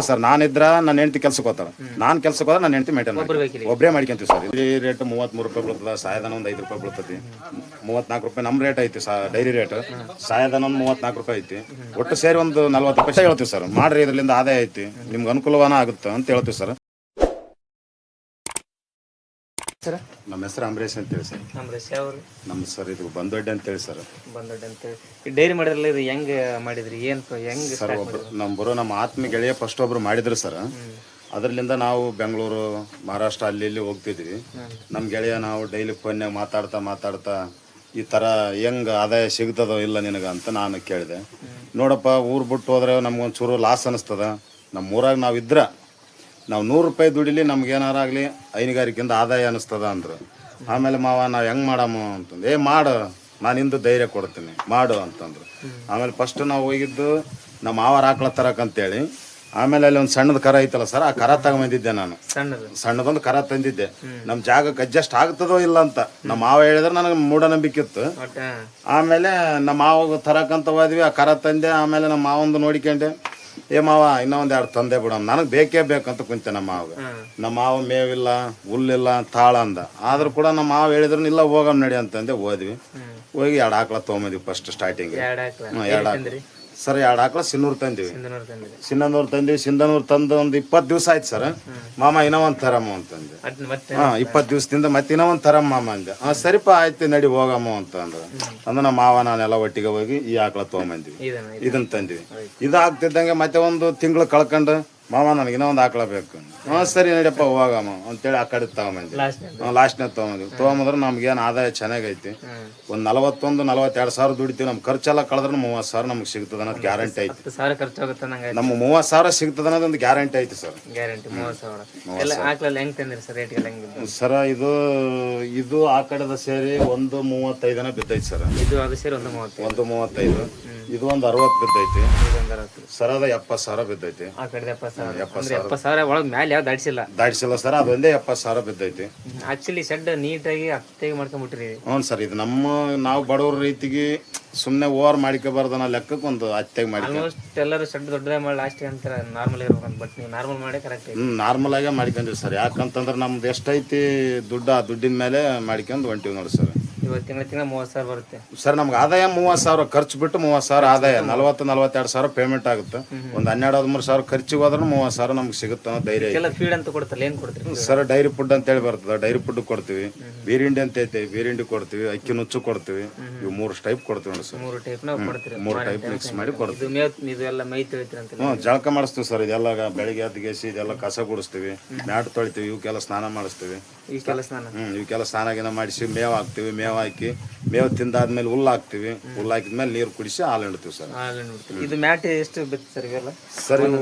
ಹಂಗಲ್ಲ ಸರ್ ನಾನಿದ್ರ ನನ್ನ ಹೆಂಡತಿ ಕೆಲ್ಸಕ್ಕೆ ಹೋಗ್ತಾರ. ನಾನು ಕೆಲ್ಸಕ್ಕೆ ಹೋದ್ರೆ ನನ್ನ ಹೆಂಡತಿ ಮೇಂಟೈನ್ ಒಬ್ಬರೇ ಮಾಡ್ಕೊಂತೀವಿ ಸರ್. ಇಲ್ಲಿ ರೇಟ್ ಮೂವತ್ತ್ಮೂರು ರೂಪಾಯಿ ಬೀಳ್ತದ ಸಾಯದನ ಒಂದು ಐದು ರೂಪಾಯಿ ಬೀಳ್ತತಿ ಮೂವತ್ನಾಲ್ಕು ರೂಪಾಯಿ ನಮ್ಮ ರೇಟ್ ಐತಿ ಸಾ ಡೈರಿ ರೇಟ್ ಸಾಯಧನ ಒಂದು ಮೂವತ್ನಾಲ್ಕು ರೂಪಾಯಿ ಐತಿ. ಒಟ್ಟು ಸೇರಿ ಒಂದು ನಲ್ವತ್ತು ರೂಪಾಯಿ ಹೇಳ್ತೀವಿ ಸರ್. ಮಾಡ್ರಿ ಇದರಿಂದ ಆದಾಯ ಐತಿ. ನಿಮ್ಗೆ ಅನುಕೂಲವಾನ ಆಗುತ್ತೆ ಅಂತ ಹೇಳ್ತೀವಿ ಸರ್. ಸರ್ ನಮ್ಮ ಹೆಸರು ಅಂಬರೀಶ್ ಅಂತೇಳಿ ಸರ್. ಅಂಬರೀಶ್ ಅವರು ನಮ್ಮ ಸರ್ ಇದು ಬಂದೊಡ್ಡೆ ಅಂತೇಳಿ ಸರ್. ಬಂದೊಡ್ಡ ಅಂತೇಳಿ ಈ ಡೈರಿ ಮಾಡಿದ್ರಲ್ಲ ಇದು ಹೆಂಗ್ ಮಾಡಿದ್ರಿ? ಏನ್ ಹೆಂಗ್ ಸರ್ ಒಬ್ರು? ನಮ್ಮ ಬರೋ ನಮ್ಮ ಆತ್ಮ ಗೆಳೆಯ ಫಸ್ಟ್ ಒಬ್ರು ಮಾಡಿದ್ರು ಸರ್. ಅದರಲ್ಲಿಂದ ನಾವು ಬೆಂಗಳೂರು ಮಹಾರಾಷ್ಟ್ರ ಅಲ್ಲಿ ಇಲ್ಲಿ ಹೋಗ್ತಿದ್ವಿ. ನಮ್ಮ ಗೆಳೆಯ ನಾವು ಡೈಲಿ ಫೋನ್ಯಾಗ ಮಾತಾಡ್ತಾ ಮಾತಾಡ್ತಾ ಈ ಥರ ಹೆಂಗ್ ಆದಾಯ ಸಿಗ್ತದೋ ಇಲ್ಲ ನಿನಗೆ ಅಂತ ನಾನು ಕೇಳಿದೆ. ನೋಡಪ್ಪ ಊರು ಬಿಟ್ಟು ಹೋದ್ರೆ ನಮ್ಗೊಂದು ಚೂರು ಲಾಸ್ ಅನಿಸ್ತದ. ನಮ್ಮ ಊರಾಗ ನಾವು ಇದ್ರ ನಾವು ನೂರು ರೂಪಾಯಿ ದುಡಿಲಿ ನಮ್ಗೆ ಏನಾರಾಗಲಿ ಹೈನುಗಾರಿಕೆಯಿಂದ ಆದಾಯ ಅನಿಸ್ತದ ಅಂದರು. ಆಮೇಲೆ ಮಾವ ನಾವು ಹೆಂಗೆ ಮಾಡಮ್ಮ ಅಂತಂದು ಏ ಮಾಡು ನಾನು ಇಂದು ಧೈರ್ಯ ಕೊಡ್ತೀನಿ ಮಾಡು ಅಂತಂದ್ರು. ಆಮೇಲೆ ಫಸ್ಟ್ ನಾವು ಹೋಗಿದ್ದು ನಮ್ಮ ಮಾವರ ಆಕಳ ತರಕಂತೇಳಿ ಆಮೇಲೆ ಅಲ್ಲಿ ಒಂದು ಸಣ್ಣದ ಕರ ಐತಲ್ಲ ಸರ್ ಆ ಕರ ತಗೊಂಬಂದಿದ್ದೆ ನಾನು. ಸಣ್ಣದು. ಸಣ್ಣದೊಂದು ಕರ ತಂದಿದ್ದೆ. ನಮ್ಮ ಜಾಗಕ್ಕೆ ಅಡ್ಜಸ್ಟ್ ಆಗ್ತದೋ ಇಲ್ಲ ಅಂತ. ನಮ್ಮ ಮಾವ ಹೇಳಿದ್ರೆ ನನಗೆ ಮೂಢನಂಬಿಕೆ ಇತ್ತು. ಆಮೇಲೆ ನಮ್ಮ ಮಾವಾಗ ತರಕಂತ ಹೋದ್ವಿ ಆ ಕರ ತಂದೆ ಆಮೇಲೆ ನಮ್ಮ ಮಾವಂದು ನೋಡಿಕೊಂಡೆ. ಏ ಮಾವ ಇನ್ನೂ ಒಂದು ಎರಡು ತಂದೆ ಬಿಡೋಣ. ನನಗೆ ಬೇಕೇ ಬೇಕಂತ ಕುಂತೆ ನಮ್ಮ ಮಾವಾಗ. ನಮ್ಮ ಮಾವ ಮೇವಿಲ್ಲ ಹುಲ್ಲಿಲ್ಲ ತಾಳ ಅಂದ. ಆದ್ರೂ ಕೂಡ ನಮ್ಮ ಮಾವ ಹೇಳಿದ್ರು ಇಲ್ಲ ಹೋಗಮ್ ನಡಿ ಅಂತಂದೆ ಹೋದ್ವಿ. ಹೋಗಿ ಎರಡು ಹಾಕ್ಲ ತೊಗೊಂಬಂದ್ವಿ ಫಸ್ಟ್ ಸ್ಟಾರ್ಟಿಂಗ್ ಎರಡು ಹಾಕ್ಲ ಸರ್ ಎರಡು ಆಕಳ ಸಿನ್ನೂರು ತಂದಿವಿ. ಸಿನ್ನೂರು ತಂದಿವಿ ಸಿಂಧನೂರು ತಂದು ಒಂದು ಇಪ್ಪತ್ತು ದಿವಸ ಆಯ್ತು ಸರ್. ಮಾಮ ಇನ್ನೂ ಒಂದು ತರಮ್ಮ ಅಂತಂದೆ ಹಾಂ ಇಪ್ಪತ್ತು ದಿವಸದಿಂದ ಮತ್ತೆ ಇನ್ನೂ ಒಂದು ತರಮ್ಮ ಮಾಮ ಅಂದೆ. ಹಾ ಸರಿಪ ಆಯ್ತು ನಡಿ ಹೋಗಮ್ಮ ಅಂತ ಅಂದ್ರೆ. ಅಂದ್ರೆ ನಮ್ಮ ಮಾವ ನಾನೆಲ್ಲ ಒಟ್ಟಿಗೆ ಹೋಗಿ ಈ ಆಕಳ ತೊಗೊಂಬಂದ್ವಿ. ಇದನ್ನ ತಂದಿವಿ. ಇದಾಗ್ತಿದ್ದಂಗೆ ಮತ್ತೆ ಒಂದು ತಿಂಗಳು ಕಳ್ಕೊಂಡು ಮಾಮ ನನಗೆ ಇನ್ನೊಂದು ಒಂದು ಆಕಳ ಬೇಕು ಹಾ ಸರಿ ನಡಿಯಪ್ಪ ಹೋಗಮ್ಮ ಅಂತೇಳಿ ಆ ಕಡೆ ತಗೊಂಬಂದ್ವಿ ಲಾಸ್ಟ್ ಲಾಸ್ಟ್ನೇ ತಗೊಂಬಂದ್ರೆ ತೊಗೊಂಬಂದ್ರೆ ನಮ್ಗೇನು ಆದಾಯ ಚೆನ್ನಾಗೈತಿ. ಒಂದು ನಲವತ್ತೊಂದು ನಲವತ್ತೆರಡು ಸಾವಿರ ದುಡಿತೀವಿ. ನಮ್ಮ ಖರ್ಚೆಲ್ಲ ಕಳೆದ್ರೆ ಮೂವತ್ತು ಸಾವಿರ ನಮ್ಗೆ ಸಿಗ್ತದೆ ಅನ್ನೋದು ಗ್ಯಾರಂಟಿ ಐತಿ. ಸಾವಿರ ಖರ್ಚು ಆಗುತ್ತೆ ನಂಗೆ ನಮ್ಮ ಮೂವತ್ತು ಸಾವಿರ ಸಿಗ್ತದೆ ಅನ್ನೋದು ಒಂದು ಗ್ಯಾರಂಟಿ ಐತಿ ಸರ್. ಗ್ಯಾರಂಟಿ ಮೂವತ್ತು ಸಾವಿರ. ಎಲ್ಲ ಹಾಕ್ಲಲ್ಲಿ ಹೆಂಗ್ ತಂದ್ರಿ ಸರ್ ರೇಟ್ ಹೆಂಗ್ ಸರ ಇದು ಇದು ಆ ಕಡೆದ ಸೇರಿ ಒಂದು ಮೂವತ್ತೈದನ ಬಿದ್ದೈತಿ ಸರ್. ಇದು ಅದು ಸೇರಿ ಒಂದು ಮೂವತ್ತು ಒಂದು ಮೂವತ್ತೈದು. ಇದು ಒಂದು ಅರವತ್ತು ಬಿದ್ದೈತಿ. ಸರದ ಅರವತ್ತು. ಸರ್ ಅದ ಎಪ್ಪತ್ತು ಸಾವಿರ ಬಿದ್ದೈತಿ. ಆ ಕಡೆ ಎಪ್ಪತ್ತು ಸಾವಿರ. ಎಪ್ಪತ್ತು ಸಾವಿರ ಒಳಗೆ ಮ್ಯಾಲೆ ಯಾವ್ದು ದಾಡಿಸಿಲ್ಲ ದಾಟಿಸಿಲ್ಲ ಸರ್ ಅದೊಂದೇ ಎಪ್ಪತ್ತು ಸಾವಿರ ಬಿದ್ದೈತಿ. ಆಕ್ಚುಲಿ ಶೆಡ್ ನೀಟಾಗಿ ಅತ್ತೆಗೆ ಮಾಡ್ಕೊಂಡ್ಬಿಟ್ರಿ ಹ್ಞೂ ಸರ್ ಇದು ನಮ್ಮ ನಾವು ಬಡವ್ರ ರೀತಿಗೆ ಸುಮ್ಮನೆ ಓವರ್ ಮಾಡ್ಕೋಬಾರ್ದು ಅನ್ನೋ ಲೆಕ್ಕಕ್ಕೆ ಒಂದು ಅತ್ತೆಗೆ ಮಾಡಿ ಆಲ್ಮೋಸ್ಟ್ ಎಲ್ಲರೂ ಶೆಡ್ ದೊಡ್ಡದೇ ಮಾಡಿ ಲಾಸ್ಟ್ ಅಂತಾರೆ ನಾರ್ಮಲ್ ಇರ್ಬೇಕಂತ ಬಟ್ ನೀವು ನಾರ್ಮಲ್ ಮಾಡಿ ಕರೆಕ್ಟ್ ಹ್ಞೂ ನಾರ್ಮಲ್ ಆಗೇ ಮಾಡ್ಕೊಂಡ್ವಿ ಸರ್. ಯಾಕಂತಂದ್ರೆ ನಮ್ದು ಎಷ್ಟೈತಿ ದುಡ್ಡು ಆ ದುಡ್ಡಿನ ಮೇಲೆ ಮಾಡ್ಕೊಂಡು ಹೊಂಟಿವಿ ನೋಡಿ ಸರ್. ಇವತ್ತು ತಿಂಗಳ ತಿಂಗಳ ಮೂವತ್ತು ಸಾವಿರ ಬರುತ್ತೆ. ಸರ್ ನಮ್ಗೆ ಆದಾಯ ಮೂವತ್ತು ಸಾವಿರ ಖರ್ಚು ಬಿಟ್ಟು ಮೂವತ್ತು ಸಾವಿರ ಆದಾಯ. ನಲವತ್ತು ನಲವತ್ತೆರಡು ಸಾವಿರ ಪೇಮೆಂಟ್ ಆಗುತ್ತೆ. ಒಂದು ಹನ್ನೆರಡು ಹದಿಮೂರು ಸಾವಿರ ಖರ್ಚಿಗೆ ಹೋದ್ರೆ ಮೂವತ್ತು ಸಾವಿರ ನಮ್ಗೆ ಸಿಗುತ್ತೆ ಅನ್ನೋ ಧೈರ್ಯ ಐತಿ. ಎಲ್ಲ ಫೀಡ್ ಅಂತ ಕೊಡ್ತಾರೆ ಏನು ಕೊಡ್ತೀರಿ ಸರ್ ಡೈರಿ ಫುಡ್ ಅಂತ ಹೇಳಿ ಬರ್ತದೆ. ಡೈರಿ ಫುಡ್ ಕೊಡ್ತೀವಿ. ಬೀರಿಂಡಿ ಅಂತ ಐತೆ. ಬೀರಿಂಡಿ ಕೊಡ್ತೀವಿ. ಅಕ್ಕಿ ನುಚ್ಚು ಕೊಡ್ತೀವಿ. ಇವು ಮೂರು ಟೈಪ್ ಕೊಡ್ತೀವಿ ನೋಡಿ ಸರ್. ಮೂರು ಟೈಪ್ ನಾವು ಕೊಡ್ತೀರಿ. ಮೂರು ಟೈಪ್ ಮಿಕ್ಸ್ ಮಾಡಿ ಕೊಡ್ತೀವಿ. ಇದು ಮೇವ್ ಇದು ಎಲ್ಲ ಮೈ ತಿಳಿತೀರಿ ಅಂತ ಹ್ಞೂ ಜಳಕ ಮಾಡಿಸ್ತೀವಿ ಸರ್. ಇದೆಲ್ಲ ಬೆಳಿಗ್ಗೆ ಎದ್ದು ಗೆಸಿ ಇದೆಲ್ಲ ಕಸ ಗುಡಿಸ್ತೀವಿ. ಮ್ಯಾಟ್ ತೊಳಿತೀವಿ. ಇವಕ್ಕೆಲ್ಲ ಸ್ನಾನ ಮಾಡಿಸ್ತೀವಿ. ಈ ಕೆಲಸ ನಾನು ಹ್ಞೂ ಇವಕ್ಕೆಲ್ಲ ಸ್ನಾನ ಗಿನ ಮಾಡಿಸಿ ಮೇವು ಹಾಕ್ತೀವಿ. ಮೇವು ಹಾಕಿ ಮೇವು ತಿಂದಾದ್ಮೇಲೆ ಹುಲ್ಲು ಹಾಕ್ತೀವಿ. ಹುಲ್ಲು ಹಾಕಿದ್ಮೇಲೆ ನೀರು ಕುಡಿಸಿ ಹಾಲು ಹಿಂಡ್ತೀವಿ ಸರ್. ಇದು ಮ್ಯಾಟ್ ಎಷ್ಟು ಬಿತ್ತು ಸರ್ ಇವೆಲ್ಲ? ಸರ್ ಇವು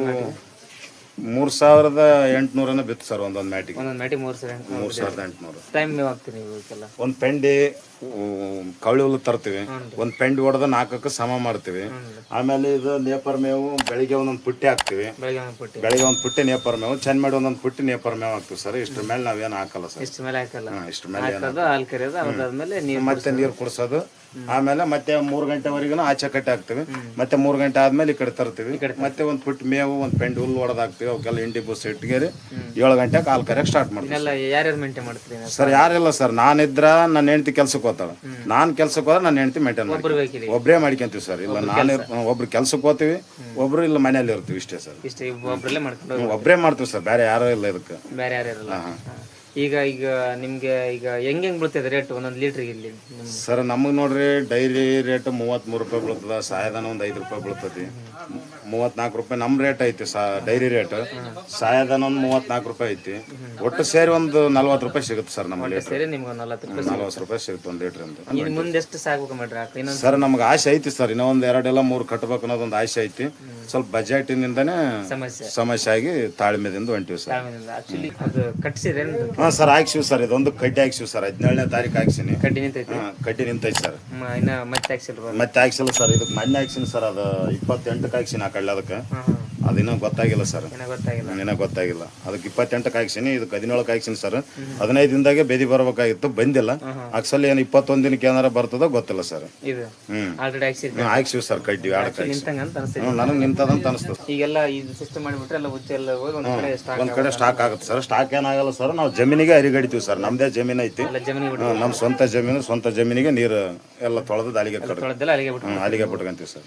ಮೂರು ಸಾವಿರದ ಎಂಟುನೂರನ್ನ ಬಿತ್ತು ಸರ್ ಒಂದೊಂದು ಮ್ಯಾಟಿಗೆ. ಒಂದೊಂದು ಮ್ಯಾಟಿಗೆ ಮೂರು ಸರ್ ಮೂರು ಸಾವಿರದ ಎಂಟುನೂರು. ಟೈಮ್ ಹಾಕ್ತೀರಿ ನೀವು ಇವಕ್ಕೆಲ್ಲ ಒಂದು ಪೆಂಡಿ ಕವಳಿ ಹುಲ್ಲು ತರ್ತೀವಿ. ಒಂದ್ ಪೆಂಡಿ ಹೊಡೆದ ನಾಲ್ಕಕ್ಕೆ ಸಮ ಮಾಡ್ತೀವಿ. ಆಮೇಲೆ ಇದು ನೇಪರ್ ಮೇವು ಬೆಳಿಗ್ಗೆ ಒಂದೊಂದು ಪುಟ್ಟಿ ಹಾಕ್ತಿವಿ. ಬೆಳಗ್ಗೆ ಒಂದು ಪುಟ್ಟಿ. ಬೆಳಿಗ್ಗೆ ಒಂದು ಪುಟ್ಟಿ ನೇಪರ್ ಮೇವು. ಚೆಂದ ಮಾಡಿ ಒಂದೊಂದು ಪುಟ್ಟಿ ನೇಪರ್ ಮೇವು ಹಾಕ್ತಿವಿ ಸರ್. ಇಷ್ಟ್ರ ಮೇಲೆ ನಾವೇನು ಹಾಕಲ್ಲ ಸರ್. ಇಷ್ಟು ಮೇಲೆ ಹಾಕಲ್ಲ. ಹಾಂ ಇಷ್ಟ್ರ ಮೇಲೆ ಹಾಕೋದು ಹಾಲು ಕರಿಯೋದು ಅದಾದ್ಮೇಲೆ ನೀವು ಮತ್ತೆ ನೀರು ಕುಡಿಸೋದು. ಆಮೇಲೆ ಮತ್ತೆ ಮೂರು ಗಂಟೆವರೆಗೂ ಆಚೆ ಕಟ್ಟಿ ಹಾಕ್ತಿವಿ. ಮತ್ತೆ ಮೂರು ಗಂಟೆ ಆದ್ಮೇಲೆ ಈ ಕಡೆ ತರ್ತೀವಿ. ಮತ್ತೆ ಒಂದು ಪುಟ್ಟಿ ಮೇವು ಒಂದು ಪೆಂಡಿ ಹುಲ್ಲು ಹೊಡೆದು ಅವಕ್ಕೆಲ್ಲ ಇಂಡಿ ಬಸ್ ಇಟ್ಗೇರಿ ಏಳು ಗಂಟೆ ಕಾಲ್ ಕರೆಕ್ಟ್ ಸ್ಟಾರ್ಟ್ ಮಾಡ್ತೀವಿ. ಎಲ್ಲ ಯಾರ್ಯಾರು ಮೇಂಟೈನ್ ಮಾಡ್ತೀರಿ ನೀವು? ಸರ್ ಯಾರಿಲ್ಲ ಸರ್. ನಾನಿದ್ರ ನನ್ನ ಹೆಂಡತಿ ಕೆಲ್ಸಕ್ಕೆ ಹೋಗ್ತಾಳೆ. ನಾನು ಕೆಲ್ಸಕ್ಕೆ ಹೋದ್ರೆ ನನ್ನ ಹೆಂಡತಿ ಮೇಂಟೈನ್ ಒಬ್ರು ಒಬ್ರೇ ಬೇಕಿರಿ. ಒಬ್ಬರೇ ಮಾಡ್ಕೊಂತೀವಿ ಸರ್. ಇಲ್ಲ ನಾನು ಒಬ್ರು ಕೆಲ್ಸಕ್ಕೆ ಹೋಗ್ತೀವಿ. ಒಬ್ರು ಇಲ್ಲ ಮನೇಲಿ ಇರ್ತೀವಿ ಇಷ್ಟೇ ಸರ್. ಇಷ್ಟು ಒಬ್ಬರಲ್ಲೇ ಮಾಡ್ಕೊಂಡು ಹೋಗಿ ಒಬ್ಬರೇ ಮಾಡ್ತೀವಿ ಸರ್. ಬೇರೆ ಯಾರೂ ಇಲ್ಲ ಇದಕ್ಕೆ. ಬೇರೆ ಯಾರು ಇರಲ್ಲ. ಈಗ ಈಗ ನಿಮ್ಗೆ ಈಗ ಹೆಂಗ್ ಹೆಂಗ್ ಬೀಳ್ತದೆ ರೇಟ್? ಒಂದೊಂದು ಲೀಟ್ರಿಗೆ ಇಲ್ಲಿ ನಿಮ್ ಸರ್ ನಮಗೆ ನೋಡ್ರಿ ಡೈರಿ ರೇಟ್ ಮೂವತ್ತ್ಮೂರು ರೂಪಾಯಿ ಬೀಳ್ತದ ಸಾಯದಾನ ಒಂದು ಐದು ರೂಪಾಯಿ ಬೀಳ್ತತಿ ಮೂವತ್ನಾಲ್ಕು ರೂಪಾಯಿ ನಮ್ಮ ರೇಟ್ ಐತಿ ಸಾ ಡೈರಿ ರೇಟ್ ಸಾಯದನ ಒಂದು ಮೂವತ್ನಾಲ್ಕು ರೂಪಾಯಿ ಐತಿ. ಒಟ್ಟು ಸೇರಿ ಒಂದು ನಲ್ವತ್ತು ರೂಪಾಯಿ ಸಿಗುತ್ತೆ ಸರ್ ನಮ್ಮ ಸೇರಿ ನಿಮ್ಗೆ ನಲ್ವತ್ತು ರೂಪಾಯಿ ನಲ್ವತ್ತು ರೂಪಾಯಿ ಸಿಗುತ್ತೆ ಒಂದು ಲೀಟ್ರ್ ಅಂತ. ಮುಂದೆ ಎಷ್ಟು ಮಾಡ್ರಿ ಸರ್ ನಮ್ಗೆ ಆಸೆ ಐತಿ ಸರ್ ಇನ್ನೊಂದು ಎರಡು ಎರಡೆಲ್ಲ ಮೂರು ಕಟ್ಬೇಕು ಅನ್ನೋದೊಂದು ಆಸೆ ಐತಿ. ಸ್ವಲ್ಪ ಬಜೆಟಿನಿಂದನೇ ಸಮಸ್ಯೆ. ಆಗಿ ತಾಳ್ಮೆದಿಂದ ಹೊಂಟಿವಿ ಸರ್. ಹಾಂ ಸರ್ ಹಾಕ್ಸಿವಿ ಸರ್ ಇದೊಂದು ಕಡ್ಡಿ ಹಾಕ್ಸಿವಿ ಸರ್ ಹದಿನೇಳನೇ ತಾರೀಕು ಹಾಕ್ಸಿನಿ. ಕಡ್ಡಿ ನಿಂತೈತಿ? ಕಡ್ಡಿ ನಿಂತೈತಿ ಸರ್. ಇನ್ನ ಮತ್ತೆ ಹಾಕ್ಸಿಲ್ವ? ಮತ್ತೆ ಹಾಕ್ಸಿಲ್ಲ ಸರ್ ಇದಕ್ಕೆ ಮೊನ್ನೆ ಹಾಕ್ಸಿನಿ ಸರ್ ಅದು ಇಪ್ಪತ್ತೆಂಟಕ್ಕೆ ಹಾಕ್ಸಿನಿ ಆ ಅದಕ್ಕೆ ಅದಿನ್ನೂ ಗೊತ್ತಾಗಿಲ್ಲ ಸರ್. ಏನೋ ಗೊತ್ತಾಗಿಲ್ಲ. ಇನ್ನೂ ಗೊತ್ತಾಗಿಲ್ಲ. ಅದಕ್ಕೆ ಇಪ್ಪತ್ತೆಂಟಕ್ಕೆ ಹಾಕ್ಸೀನಿ ಇದಕ್ಕೆ ಹದಿನೇಳಕ್ಕೆ ಹಾಕ್ಸೀನಿ ಸರ್. ಹದಿನೈದು ದಿನದಾಗೆ ಬೇದಿ ಬರಬೇಕಾಗಿತ್ತು ಬಂದಿಲ್ಲ. ಅಕ್ಸಲ್ ಏನು ಇಪ್ಪತ್ತೊಂದು ದಿನಕ್ಕೆ ಏನಾರ ಬರ್ತದೋ ಗೊತ್ತಿಲ್ಲ ಸರ್. ಹಾಕ್ಸಿದ್ರಿ. ಹಾಕ್ಸಿವಿ ಸರ್ ಕಡ್ಡಿ ನನಗೆ ನಿಂತದಂತ ಅನಿಸ್ತದೆ ಈಗೆಲ್ಲ ಇದು ಸಿಸ್ಟಮ್ ಮಾಡಿಬಿಟ್ರೆ ಎಲ್ಲ ಉಚ್ಚ ಎಲ್ಲ ಹೋಗಿ ಒಂದ್ ಕಡೆ ಸ್ಟಾಕ್ ಒಂದ್ ಕಡೆ ಸ್ಟಾಕ್ ಆಗುತ್ತೆ ಸರ್. ಸ್ಟಾಕ್ ಏನಾಗಲ್ಲ ಸರ್ ನಾವು ಜಮೀನಿಗೆ ಅರಿಗಡಿತೀವಿ ಸರ್. ನಮ್ದೇ ಜಮೀನು ಐತಿ. ನಮ್ಮ ಸ್ವಂತ ಜಮೀನು ಸ್ವಂತ ಜಮೀನಿಗೆ ನೀರು ಎಲ್ಲ ತೊಳೆದು ಅಲ್ಲಿಗೆ ಅಲ್ಲಿಗೆ ಬಿಟ್ಕೊಂತೀವಿ ಸರ್.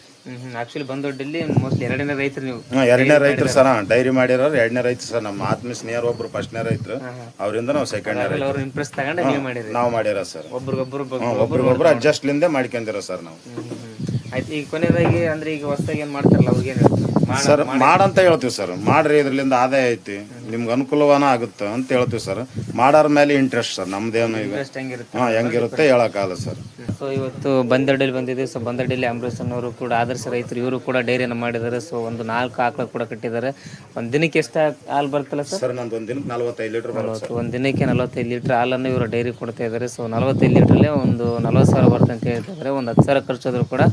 ಆಕ್ಚುಲಿ ಬಂದೊಡ್ಡಲ್ಲಿ ಮೋಸ್ಟ್ಲಿ ಎರಡನೇ ರೈತರು ನೀವು. ಎರಡನೇ ರೈತರು ಸರ ಡೈರಿ ಮಾಡಿರೋರು ಎರಡನೇ ರೈತರು ಸರ್ ನಮ್ಮ ಆತ್ಮೀಯ ಸ್ನೇಹರು ಒಬ್ರು ಫಸ್ಟ್ನೇ ರೈತರು. ಅವರಿಂದ ನಾವು ಸೆಕೆಂಡ್ನೇ ರೈತ ಅವ್ರು ಇಂಪ್ರೆಸ್ ತಗೊಂಡು ನೀವು ಮಾಡಿರಿ ನಾವು ಮಾಡಿರೋ ಸರ್. ಒಬ್ರಿಗೊಬ್ರು ಒಬ್ರಿಗೊಬ್ರು ಅಡ್ಜಸ್ಟ್ ಲಿಂದೆ ಮಾಡ್ಕೊಂಡಿರೋ ಸರ್ ನಾವು. ಆಯ್ತು ಈಗ ಕೊನೆಯದಾಗಿ ಅಂದ್ರೆ ಈಗ ಹೊಸದಾಗಿ ಏನ್ ಮಾಡ್ತಾರಲ್ಲ ಅವ್ರಿಗೇನು ಮಾಡ ಸರ್ ಮಾಡಂತ ಹೇಳ್ತೀವಿ ಸರ್. ಮಾಡ್ರಿ ಇದ್ರಿಂದ ಆದಾಯ ಐತಿ. ನಿಮ್ಗೆ ಅನುಕೂಲವಾನ ಆಗುತ್ತೆ ಅಂತ ಹೇಳ್ತೀವಿ ಸರ್. ಮಾಡೋರ ಮೇಲೆ ಇಂಟ್ರೆಸ್ಟ್ ಸರ್ ನಮ್ದೇನು ಈಗ? ಇಂಟ್ರೆಸ್ಟ್ ಹೆಂಗಿರುತ್ತೆ ಹಾಂ ಹೆಂಗಿರುತ್ತೆ ಹೇಳೋಕ್ಕಾಗಲ್ಲ ಸರ್. ಸೊ ಇವತ್ತು ಬಂದಡಿಲಿ ಬಂದಿದೆ ಸೊ ಬಂದಡಿಲಿ ಅಂಬರೀಷ್ ಅನ್ನೋರು ಕೂಡ ಆದರ್ಶ ರೈತರು ಇವರು ಕೂಡ ಡೈರಿಯನ್ನು ಮಾಡಿದ್ದಾರೆ. ಸೊ ಒಂದು ನಾಲ್ಕು ಆಕಳು ಕೂಡ ಕಟ್ಟಿದ್ದಾರೆ. ಒಂದು ದಿನಕ್ಕೆ ಎಷ್ಟು ಹಾಲು ಬರ್ತಲ್ಲ ಸರ್? ಸರ್ ನಂದು ಒಂದು ದಿನಕ್ಕೆ ನಲ್ವತ್ತೈದು ಲೀಟ್ರ್ ಬರುತ್ತೆ ಸರ್. ಒಂದು ದಿನಕ್ಕೆ ನಲವತ್ತೈದು ಲೀಟ್ರ್ ಹಾಲನ್ನು ಇವರು ಡೈರಿ ಕೊಡ್ತಾ ಇದ್ದಾರೆ. ಸೊ ನಲವತ್ತೈದು ಲೀಟ್ರಲ್ಲೇ ಒಂದು ನಲ್ವತ್ತು ಸಾವಿರ ಬರ್ತಂತ ಅಂತ ಹೇಳ್ತಿದ್ದಾರೆ ಒಂದು ಹತ್ತು ಸಾವಿರ ಖರ್ಚಾದರೂ ಕೂಡ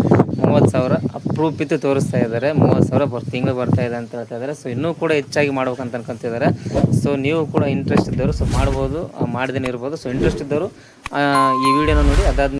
ಮೂವತ್ತು ಸಾವಿರ ಅಪ್ರೂಪ್ ಇತ್ತು ತೋರಿಸ್ತಾ ಇದ್ದಾರೆ. ಮೂವತ್ತು ಸಾವಿರ ಬರ್, ತಿಂಗಳು ಬರ್ತಾ ಇದೆ ಅಂತ ಹೇಳ್ತಾ ಇದ್ದಾರೆ. ಸೊ ಇನ್ನೂ ಕೂಡ ಹೆಚ್ಚಾಗಿ ಮಾಡ್ಬೇಕಂತ ಅನ್ಕೊಂತಿದ್ದಾರೆ. ಸೊ ನೀವು ಕೂಡ ಇಂಟ್ರೆಸ್ಟ್ ಇದ್ದವರು ಸೊ ಮಾಡ್ಬೋದು ಮಾಡಿದೇನೆ ಇರ್ಬೋದು. ಸೊ ಇಂಟ್ರೆಸ್ಟ್ ಇದ್ದವರು ಈ ವಿಡಿಯೋನ ನೋಡಿ ಅದಾದ